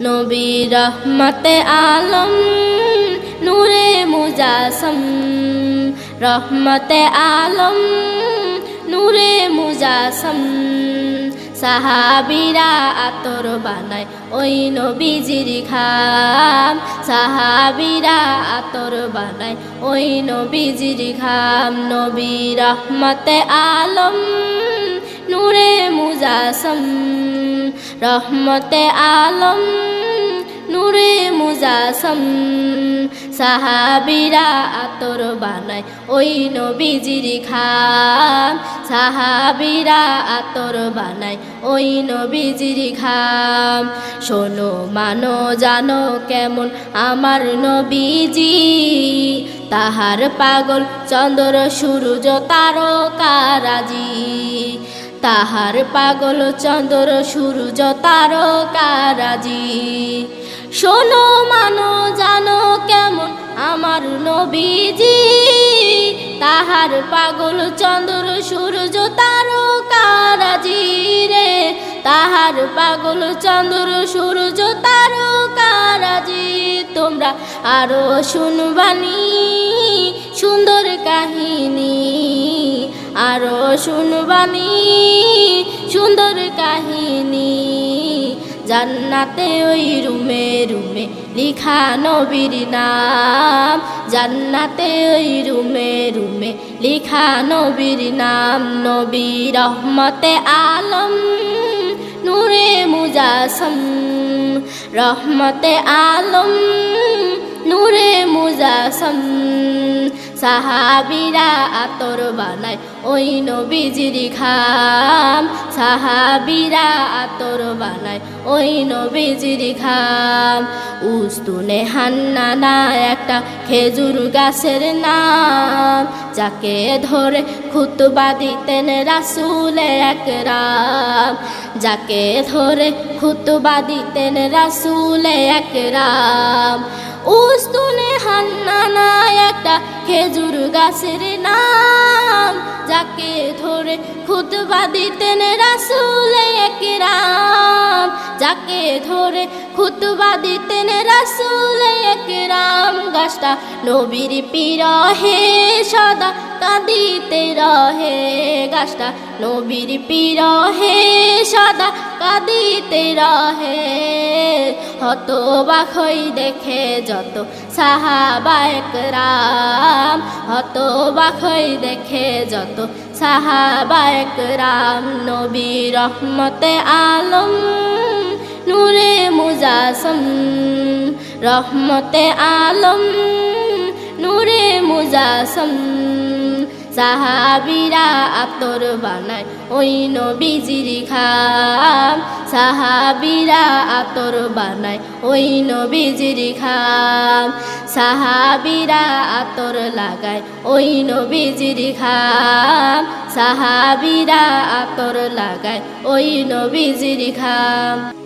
নবী রহমতে আলম, নূরে মুজাসম। রহমতে আলম, নূরে মুজাসম। সাহাবিরা আতর বানায় ওই নবীজির খাম সাহাবিরা আতর বানায় ওই নবীজির খাম নবী রহমতে আলম, নূরে মুজাসম, রহমতে আলম, নূরে মুজাসম। সাহাবিরা আতর বানায় ওই নবীজির খাম সাহাবিরা আতর বানায় ওই নবীজির খাম শোনো, মানো, জানো কেমন আমার নবীজি। তাহার পাগল চন্দ্র, সূর্য তারকারাজি তাহার পাগল চন্দ্র সূর্য তারকারাজি। শোনো মানো, জানো কেমন আমার নবীজি। তাহার পাগল চন্দ্র সূর্য তারকারাজি রে। তাহার পাগল চন্দ্র সূর্য তারকারাজি। তোমরা আরও শুনবানি, সুন্দর কাহিনী। আরও শুনবানি, সুন্দর কাহিনী। জান্নাতে ওই রুমে রুমে লিখা নবীর নাম। জান্নাতে ওই রুমে রুমে লিখা নবীর নাম। নবী রহমতে আলম, নূরে মুজাসম। রহমতে আলম, নূরে মুজাসম। সাহাবিরা আতর বানায়, ওই নবীজির খাম সাহাবিরা আতর বানায়, ওই নবীজির খাম উস্তুনে হান্নানা একটা খেজুর গাছের নাম। যাকে ধরে খুতবা দিতেন রাসুলে একরাম। যাকে ধরে খুতবা দিতেন রাসুলে একরাম। উস্তুনে হান্নানা একটা খেজুর গাছের নাম, যাকে ধরে খুতবা দিতেন রাসুলে একরাম। যাকে ধরে খুতবা দিতেন রাসুলে একরাম। গাছটা নবীর পিরহে সদা কাঁদিতে রহে গাছটা, নবীর পিরহে সদা কাঁদিতে রহে। হত বাখই দেখে যত সাহাবায়ক রাম হত বাখই দেখে যত সাহাবায়ক রাম নবী রহমতে আলম, নূরে মুজাসম, রহমতে আলম। নূরে মুজাসম, সাহাবিরা আতর বানায় ওই নবীজির খাম। সাহাবিরা আতর বানায় ওই নবীজির খাম। সাহাবিরা আতর লাগায় ওই নবীজির খাম। সাহাবিরা আতর লাগায় ওই নবীজির খাম।